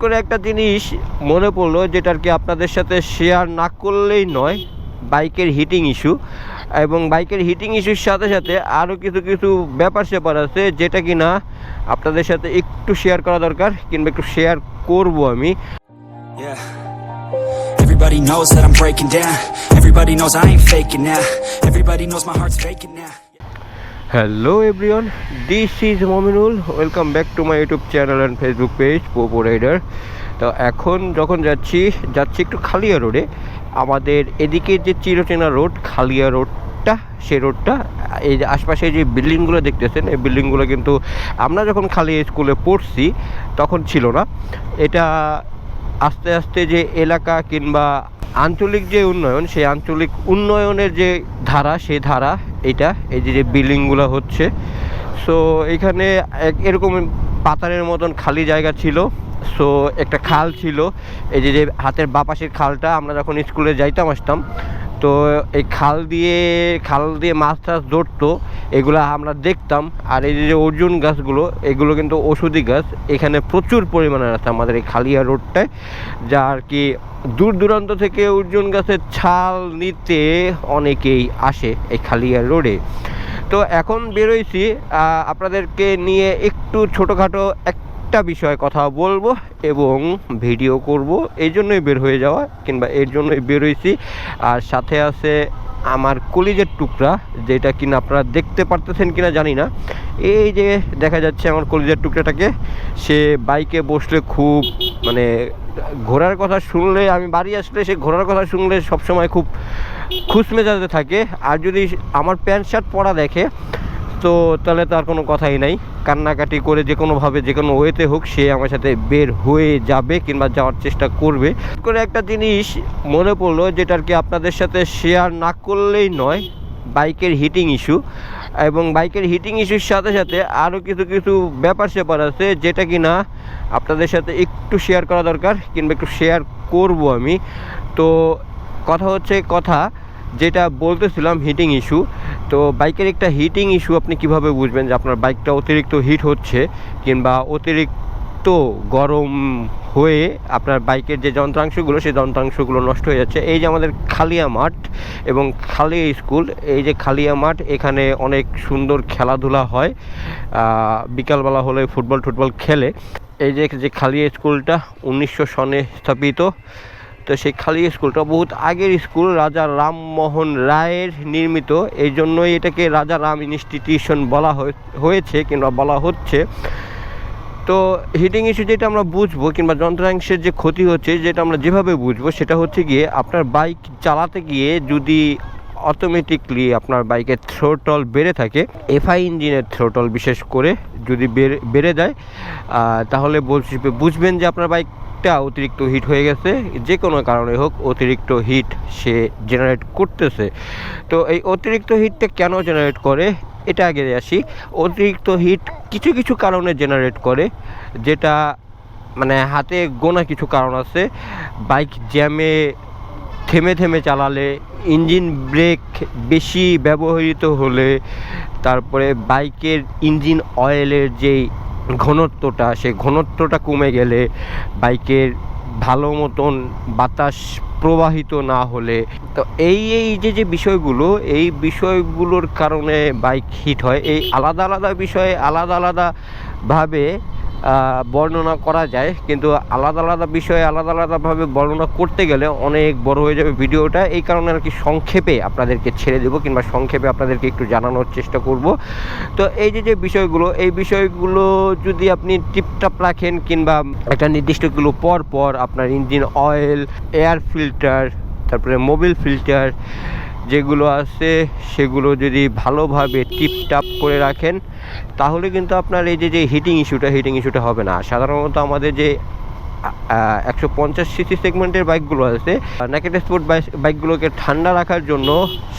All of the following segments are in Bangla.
করে একটা জিনিস মনে পড়ল যেটা কি আপনাদের সাথে শেয়ার না করলেই নয়, বাইকের হিটিং ইস্যু এবং বাইকের হিটিং ইস্যুর সাথে সাথে আরও কিছু কিছু ব্যাপার স্যাপার আছে যেটা কি না আপনাদের সাথে একটু শেয়ার করা দরকার কিংবা একটু শেয়ার করব আমি. Everybody knows that I'm breaking down. Everybody knows I ain't faking now. Everybody knows my heart's faking now. Hello everyone this is Mominul welcome back to my YouTube channel and Facebook page Popo Rider তো এখন যখন যাচ্ছি যাচ্ছি একটু খালিয়া রোডে আমাদের এদিকে যে চিরচেনা রোড খালিয়া রোডটা সেই রোডটা এই যে আশপাশে যে বিল্ডিংগুলো দেখতেছেন, এই বিল্ডিংগুলো কিন্তু আমরা যখন খালি স্কুলে পড়ছি, তখন ছিল না। এটা আস্তে আস্তে যে এলাকা কিংবা আঞ্চলিক যে উন্নয়ন, সেই আঞ্চলিক উন্নয়নের যে ধারা, সেই ধারা এটা, এই যে যে বিল্ডিংগুলো হচ্ছে। সো এখানে এরকম পাতারের মতন খালি জায়গা ছিল। সো একটা খাল ছিল। এই যে যে হাতের বাপাশের খালটা, আমরা যখন স্কুলে যাইতাম, আসতাম। তো এই খাল দিয়ে খাল দিয়ে মাছ টাছ ধরতো। এগুলো আমরা দেখতাম। আর এই যে অর্জুন গাছগুলো, এগুলো কিন্তু ওষুধি গাছ। এখানে প্রচুর পরিমাণে আছে আমাদের এই খালিয়া রোডটায়। যা আর কি দূর দূরান্ত থেকে অর্জুন গাছের ছাল নিতে অনেকেই আসে এই খালিয়া রোডে। তো এখন বেরোইছি আপনাদেরকে নিয়ে একটু ছোটোখাটো একটা বিষয়ে কথা বলব এবং ভিডিও করব। এই জন্যই বের হয়ে যাওয়া কিংবা এর জন্যই বেরোইছি। আর সাথে আছে আমার কলিজের টুকরা, যেটা কিনা আপনারা দেখতে পারতেছেন কিনা জানি না। এই যে দেখা যাচ্ছে আমার কলিজের টুকরাটাকে, সে বাইকে বসলে খুব মানে ঘোরার কথা শুনলে, আমি বাড়ি আসলে সে ঘোরার কথা শুনলে সবসময় খুব খুশ মেজাজে থাকে। আর যদি আমার প্যান্ট শার্ট পরা দেখে তো তাহলে তো আর কোনো কথাই নাই। কান্নাকাটি করে যে কোনোভাবে, যে কোনো ওয়েতে হোক সে আমার সাথে বের হয়ে যাবে কিংবা যাওয়ার চেষ্টা করবে। করে একটা জিনিস মনে পড়ল যেটা আর কি আপনাদের সাথে শেয়ার না করলেই নয়, বাইকের হিটিং ইস্যু এবং বাইকের হিটিং ইস্যুর সাথে সাথে আরও কিছু কিছু ব্যাপার স্যাপার আছে যেটা কি না আপনাদের সাথে একটু শেয়ার করা দরকার কিংবা একটু শেয়ার করব আমি। তো কথা হচ্ছে কথা যেটা বলতেছিলাম হিটিং ইস্যু তো বাইকের একটা হিটিং ইস্যু আপনি কীভাবে বুঝবেন যে আপনার বাইকটা অতিরিক্ত হিট হচ্ছে কিংবা অতিরিক্ত গরম হয়ে আপনার বাইকের যে যন্ত্রাংশগুলো, সেই যন্ত্রাংশগুলো নষ্ট হয়ে যাচ্ছে? এই যে আমাদের খালিয়া মাঠ এবং খালিয়া স্কুল এই যে খালিয়া মাঠ, এখানে অনেক সুন্দর খেলাধুলা হয়। বিকালবেলা হলে ফুটবল টুটবল খেলে। এই যে যে খালিয়া স্কুলটা উনিশশো সনে স্থাপিত তো সেই খালি স্কুলটা বহুত আগের স্কুল, রাজা রামমোহন রায়ের নির্মিত। এই জন্যই এটাকে রাজা রাম ইনস্টিটিউশন বলা হয়েছে কিংবা বলা হচ্ছে। তো হিটিং ইস্যু যেটা আমরা বুঝব কিংবা যন্ত্রাংশের যে ক্ষতি হচ্ছে, যেটা আমরা যেভাবে বুঝব, সেটা হচ্ছে গিয়ে আপনার বাইক চালাতে গিয়ে যদি অটোমেটিকলি আপনার বাইকের থ্রোটল বেড়ে থাকে এফআই ইঞ্জিনের থ্রোটল বিশেষ করে যদি বেড়ে বেড়ে যায় তাহলে বুঝবে- বুঝবেন যে আপনার বাইকটা অতিরিক্ত হিট হয়ে গেছে, যে কোনো কারণে হোক অতিরিক্ত হিট সে জেনারেট করতেছে। তো এই অতিরিক্ত হিটটা কেন জেনারেট করে? এটা আগে আসি। অতিরিক্ত হিট কিছু কিছু কারণে জেনারেট করে, যেটা মানে হাতে গোনা কিছু কারণ আছে। বাইক জ্যামে থেমে থেমে চালালে ইঞ্জিন ব্রেক বেশি ব্যবহৃত হলে, তারপরে বাইকের ইঞ্জিন অয়েলের যেই ঘনত্বটা, সেই ঘনত্বটা কমে গেলে বাইকের ভালো মতন বাতাস প্রবাহিত না হলে, তো এই এই যে যে বিষয়গুলো, এই বিষয়গুলোর কারণে বাইক হিট হয়। এই আলাদা আলাদা বিষয়ে আলাদা আলাদাভাবে বর্ণনা করা যায়, কিন্তু আলাদা আলাদা বিষয়ে আলাদা আলাদাভাবে বর্ণনা করতে গেলে অনেক বড় হয়ে যাবে ভিডিওটা। এই কারণে আর কি সংক্ষেপে আপনাদেরকে ছেড়ে দেবো, কিংবা সংক্ষেপে আপনাদেরকে একটু জানানোর চেষ্টা করব। তো এই যে যে বিষয়গুলো, এই বিষয়গুলো যদি আপনি টিপটাপ রাখেন, কিংবা একটা নির্দিষ্টগুলো পর পর আপনার ইঞ্জিন অয়েল, এয়ার ফিল্টার, তারপরে মোবিল ফিল্টার যেগুলো আছে, সেগুলো যদি ভালোভাবে টিপটাপ করে রাখেন, তাহলে কিন্তু আপনার এই যে যে হিটিং ইস্যুটা হিটিং ইস্যুটা হবে না। সাধারণত আমাদের যে একশো পঞ্চাশ সিসি সেগমেন্টের বাইকগুলো আছে নেকেট স্পোর্ট বাইকগুলোকে ঠান্ডা রাখার জন্য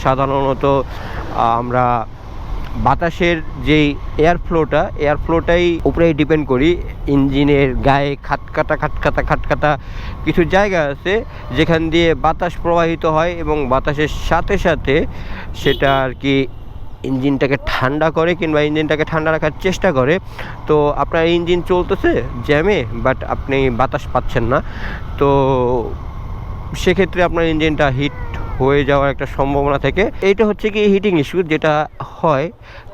সাধারণত আমরা বাতাসের যেই এয়ার ফ্লোটা এয়ার ফ্লোটাই উপরেই ডিপেন্ড করি। ইঞ্জিনের গায়ে খাটকাটা খাটকাটা খাটকাটা কিছু জায়গা আছে যেখান দিয়ে বাতাস প্রবাহিত হয় এবং বাতাসের সাথে সাথে সেটা আর কি ইঞ্জিনটাকে ঠান্ডা করে কিংবা ইঞ্জিনটাকে ঠান্ডা রাখার চেষ্টা করে। তো আপনার ইঞ্জিন চলতেছে জ্যামে বাট আপনি বাতাস পাচ্ছেন না। তো সেক্ষেত্রে আপনার ইঞ্জিনটা হিট হয়ে যাওয়ার একটা সম্ভাবনা থেকে। এইটা হচ্ছে কি হিটিং ইস্যু যেটা হয়।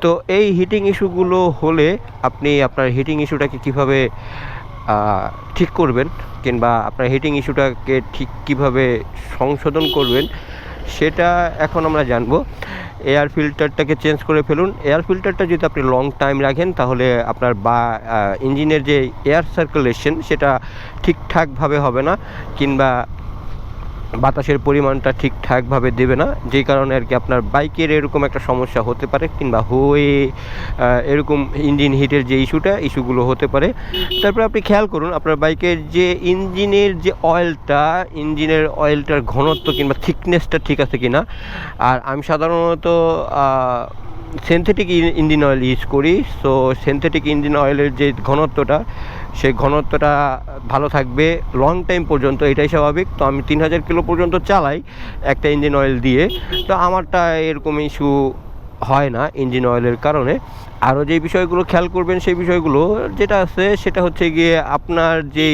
তো এই হিটিং ইস্যুগুলো হলে আপনি আপনার হিটিং ইস্যুটাকে কীভাবে ঠিক করবেন কিংবা আপনার হিটিং ইস্যুটাকে ঠিক কীভাবে সংশোধন করবেন, সেটা এখন আমরা জানব। এয়ার ফিল্টারটাকে চেঞ্জ করে ফেলুন। এয়ার ফিল্টারটা যদি আপনি লং টাইম রাখেন, তাহলে আপনার বা ইঞ্জিনের যে এয়ার সার্কুলেশন সেটা ঠিকঠাকভাবে হবে না। কিংবা বাতাসের পরিমাণটা ঠিকঠাকভাবে দেবে না যেই কারণে আর কি আপনার বাইকের এরকম একটা সমস্যা হতে পারে কিংবা হয়ে এরকম ইঞ্জিন হিটের যে ইস্যুটা, ইস্যুগুলো হতে পারে। তারপরে আপনি খেয়াল করুন, আপনার বাইকের যে ইঞ্জিনের যে অয়েলটা, ইঞ্জিনের অয়েলটার ঘনত্ব কিংবা থিকনেসটা ঠিক আছে কি না আর আমি সাধারণত সিনথেটিক ইঞ্জিন অয়েল ইউজ করি সো সিনথেটিক ইঞ্জিন অয়েলের যে ঘনত্বটা, সেই ঘনত্বটা ভালো থাকবে লং টাইম পর্যন্ত, এটাই স্বাভাবিক। তো আমি তিন হাজার কিলো পর্যন্ত চালাই একটা ইঞ্জিন অয়েল দিয়ে। তো আমারটা এরকম ইস্যু হয় না ইঞ্জিন অয়েলের কারণে। আরও যে বিষয়গুলো খেয়াল করবেন, সেই বিষয়গুলো যেটা আছে, সেটা হচ্ছে গিয়ে আপনার যে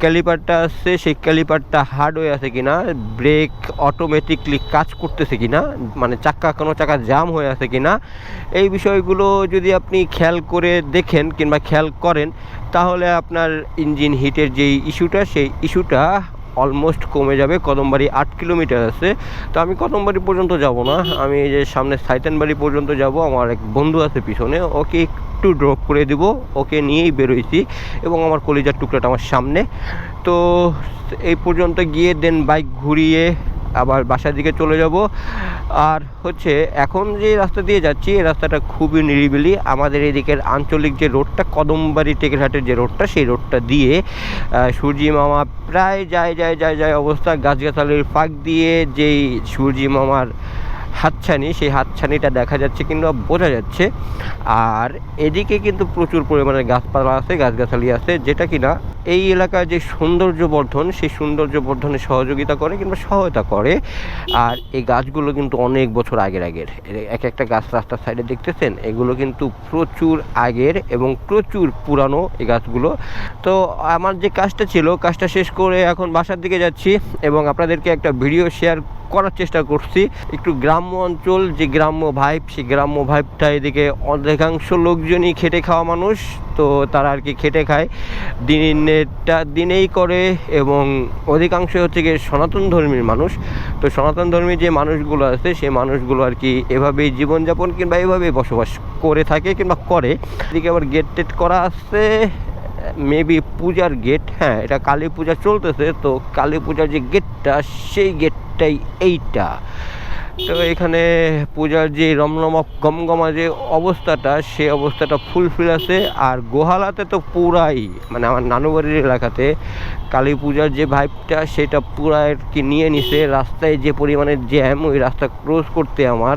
ক্যালিপারটা আছে, সেই ক্যালিপারটা হার্ড হয়ে আছে কিনা, ব্রেক অটোমেটিকলি কাজ করতেছে কিনা মানে চাক্কা কোনো চাকা জাম হয়ে আছে কিনা, এই বিষয়গুলো যদি আপনি খেয়াল করে দেখেন কিংবা খেয়াল করেন, তাহলে আপনার ইঞ্জিন হিটের যেই ইস্যুটা সেই ইস্যুটা অলমোস্ট কমে যাবে, কদমবাড়ি আট কিলোমিটার আছে। তো আমি কদমবাড়ি পর্যন্ত যাব না। আমি এই যে সামনে সাইতানবাড়ি পর্যন্ত যাব, আমার এক বন্ধু আছে পিছনে, ওকে একটু ড্রপ করে দিব, ওকে নিয়েই বেরোইছি এবং আমার কলিজার টুকরাটা আমার সামনে। তো এই পর্যন্ত গিয়ে দেন বাইক ঘুরিয়ে আবার বাসার দিকে চলে যাব। আর হচ্ছে, এখন যে রাস্তা দিয়ে যাচ্ছি, এই রাস্তাটা খুবই নিরিবিলি। আমাদের এদিকের আঞ্চলিক যে রোডটা, কদমবাড়ি টেকেরহাটের যে রোডটা, সেই রোডটা দিয়ে সূর্যি মামা প্রায় যায় যায় যায় যায় অবস্থা। গাছগাছালির ফাঁক দিয়ে যেই সূর্যি মামার হাতছানি, সেই হাতছানিটা দেখা যাচ্ছে কিংবা বোঝা যাচ্ছে। আর এদিকে কিন্তু প্রচুর পরিমাণে গাছপালা আছে, গাছগাছালি আছে, যেটা কিনা এই এলাকার যে সৌন্দর্য বর্ধন সেই সৌন্দর্য বর্ধনে সহযোগিতা করে কিংবা সহায়তা করে। আর এই গাছগুলো কিন্তু অনেক বছর আগের আগের। এক একটা গাছ রাস্তার সাইডে দেখতেছেন, এগুলো কিন্তু প্রচুর আগের এবং প্রচুর পুরানো এই গাছগুলো। তো আমার যে কাজটা ছিল, কাজটা শেষ করে এখন বাসার দিকে যাচ্ছি এবং আপনাদেরকে একটা ভিডিও শেয়ার করার চেষ্টা করছি। একটু গ্রাম্য অঞ্চল, যে গ্রাম্য ভাইব সেই গ্রাম্য ভাইবটা এদিকে অধিকাংশ লোকজনই খেটে খাওয়া মানুষ, তো তারা আর কি খেটে খায়। দিনেরটা দিনেই করে এবং অধিকাংশ হচ্ছে গিয়ে সনাতন ধর্মীর মানুষ। তো সনাতন ধর্মী যে মানুষগুলো আছে, সেই মানুষগুলো আর কি এভাবেই জীবনযাপন কিংবা এভাবেই বসবাস করে থাকে কিংবা করে। এদিকে আবার গেট টেট করা আছে মেবি পূজার গেট হ্যাঁ এটা কালী পূজা চলতেছে, তো কালী পূজার যে গেটটা সেই গেটটাই এইটা। তো এখানে পূজার যে রমরমা গমগমা যে অবস্থাটা, সে অবস্থাটা ফুলফিল আছে। আর গোহালাতে তো পুরাই মানে আমার নানুবাড়ির এলাকাতে কালী পূজার যে ভাইবটা, সেটা পুরা আর কি নিয়ে নিছে। রাস্তায় যে পরিমাণে জ্যাম, ওই রাস্তা ক্রস করতে আমার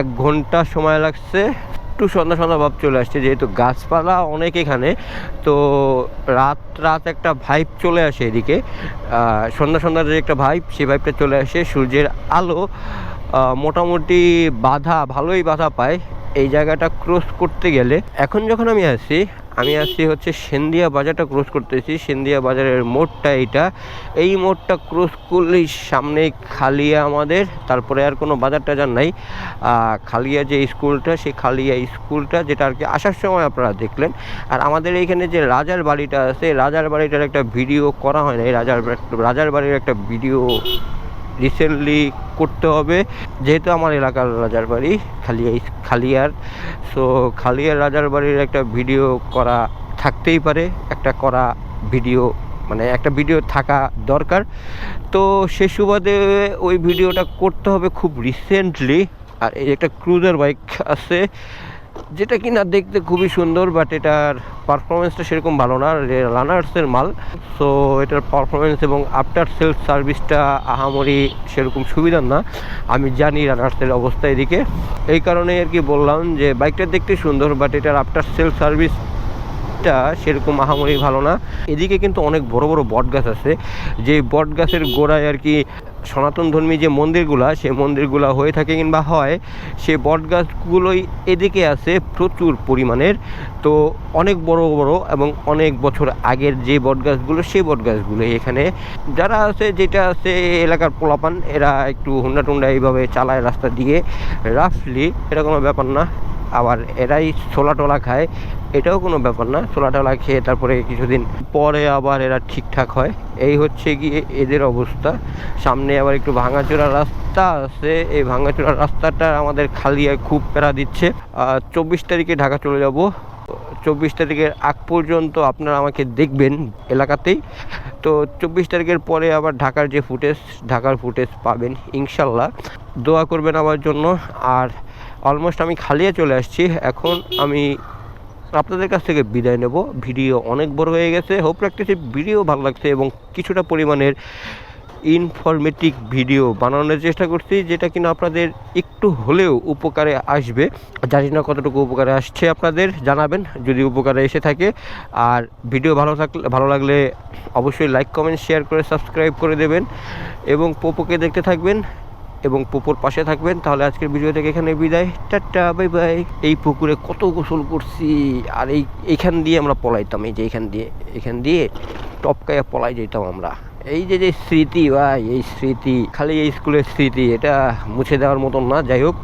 এক ঘণ্টা সময় লাগছে। একটু সন্ধ্যা সন্ধ্যা ভাব চলে আসছে, যেহেতু গাছপালা অনেক এখানে, তো রাত রাত একটা ভাইব চলে আসে এদিকে। সন্ধ্যা সন্ধ্যার যে একটা ভাইব সেই ভাইবটা চলে আসে। সূর্যের আলো মোটামুটি বাধা, ভালোই বাধা পায়। এই জায়গাটা ক্রস করতে গেলে, এখন যখন আমি আসি আমি আসছি হচ্ছে সেন্দিয়া বাজারটা ক্রস করতেছি। সেন্দিয়া বাজারের মোড়টা এইটা। এই মোড়টা ক্রস করলেই সামনে খালিয়া আমাদের, তারপরে আর কোনো বাজার টাজার নাই। খালিয়া যে স্কুলটা, সেই খালিয়া স্কুলটা, যেটা আর কি আসার সময় আপনারা দেখলেন। আর আমাদের এইখানে যে রাজার বাড়িটা আছে, রাজার বাড়িটার একটা ভিডিও করা হয় নাই। রাজার রাজার বাড়ির একটা ভিডিও রিসেন্টলি করতে হবে। যেহেতু আমার এলাকার রাজার বাড়ি, খালিয়া খালিয়ার সো খালিয়ার রাজার বাড়ির একটা ভিডিও করা থাকতেই পারে, একটা করা ভিডিও মানে একটা ভিডিও থাকা দরকার। তো সে সুবাদে ওই ভিডিওটা করতে হবে খুব রিসেন্টলি আর এই একটা ক্রুজার বাইক আছে যেটা কি না দেখতে খুবই সুন্দর বাট এটার পারফরমেন্সটা সেরকম ভালো না। রানার্সের মাল। সো এটার পারফরমেন্স এবং আফটার সেল সার্ভিসটা আহামরি সেরকম সুবিধার না। আমি জানি রানার্সের অবস্থা এদিকে। এই কারণে আর কি বললাম যে বাইকটা দেখতে সুন্দর বাট এটার আফটার সেল সার্ভিস দিকটা সেরকম আহামরি ভালো না। এদিকে কিন্তু অনেক বড় বড় বট গাছ আছে। যে বট গাছের গোড়ায় আর কি সনাতন ধর্মী যে মন্দিরগুলা, সেই মন্দিরগুলা হয়ে থাকে কিংবা হয় সে বট গাছগুলোই এদিকে আছে প্রচুর পরিমাণের। তো অনেক বড় বড় এবং অনেক বছর আগের যে বট গাছগুলো সেই বট গাছগুলো এখানে। যারা আছে, যেটা আছে, এলাকার পোলাপান, এরা একটু হুন্ডা টুন্ডা এইভাবে চালায় রাস্তা দিয়ে। রাফলি, এটা কোনো ব্যাপার না। আবার এরাই ছোলা টোলা খায়। এটাও কোনো ব্যাপার না, ছোলা টোলা খেয়ে তারপরে কিছুদিন পরে আবার এরা ঠিকঠাক হয়। এই হচ্ছে গিয়ে এদের অবস্থা। সামনে আবার একটু ভাঙাচোরা রাস্তা আছে। এই ভাঙাচোরা রাস্তাটা আমাদের খালিয়ায় খুব প্যারা দিচ্ছে। চব্বিশ তারিখে ঢাকা চলে যাব। চব্বিশ তারিখের আগ পর্যন্ত আপনারা আমাকে দেখবেন এলাকাতেই। তো চব্বিশ তারিখের পরে আবার ঢাকার যে ফুটেজ, ঢাকার ফুটেজ পাবেন ইনশাল্লাহ। দোয়া করবেন আমার জন্য। আর অলমোস্ট আমি খালিয়ে চলে আসছি। এখন আমি আপনাদের কাছ থেকে বিদায় নেব। ভিডিও অনেক বড় হয়ে গেছে। হোপ রাখতেছি ভিডিও ভালো লাগছে এবং কিছুটা পরিমাণের ইনফরমেটিভ ভিডিও বানানোর চেষ্টা করছি, যেটা কিনা আপনাদের একটু হলেও উপকারে আসবে। জানি না কতটুকু উপকারে আসছে আপনাদের, জানাবেন যদি উপকারে এসে থাকে। আর ভিডিও ভালো থাকলে ভালো লাগলে অবশ্যই লাইক কমেন্ট শেয়ার করে সাবস্ক্রাইব করে দেবেন। এবং পোপোকে দেখতে থাকবেন। এবং পুকুর পাশে থাকবেন। তাহলে আজকের ভিডিও থেকে এখানে বিদায়। Tata, bye bye. এই পুকুরে কত গোসল করছি। আর এই এখান দিয়ে আমরা পলাইতাম। এই যে এখান দিয়ে এখান দিয়ে টপকায় পলাই যেতাম আমরা। এই যে যে স্মৃতি, ভাই, এই স্মৃতি। খালি এই স্কুলের স্মৃতি, এটা মুছে দেওয়ার মতন না। যাই হোক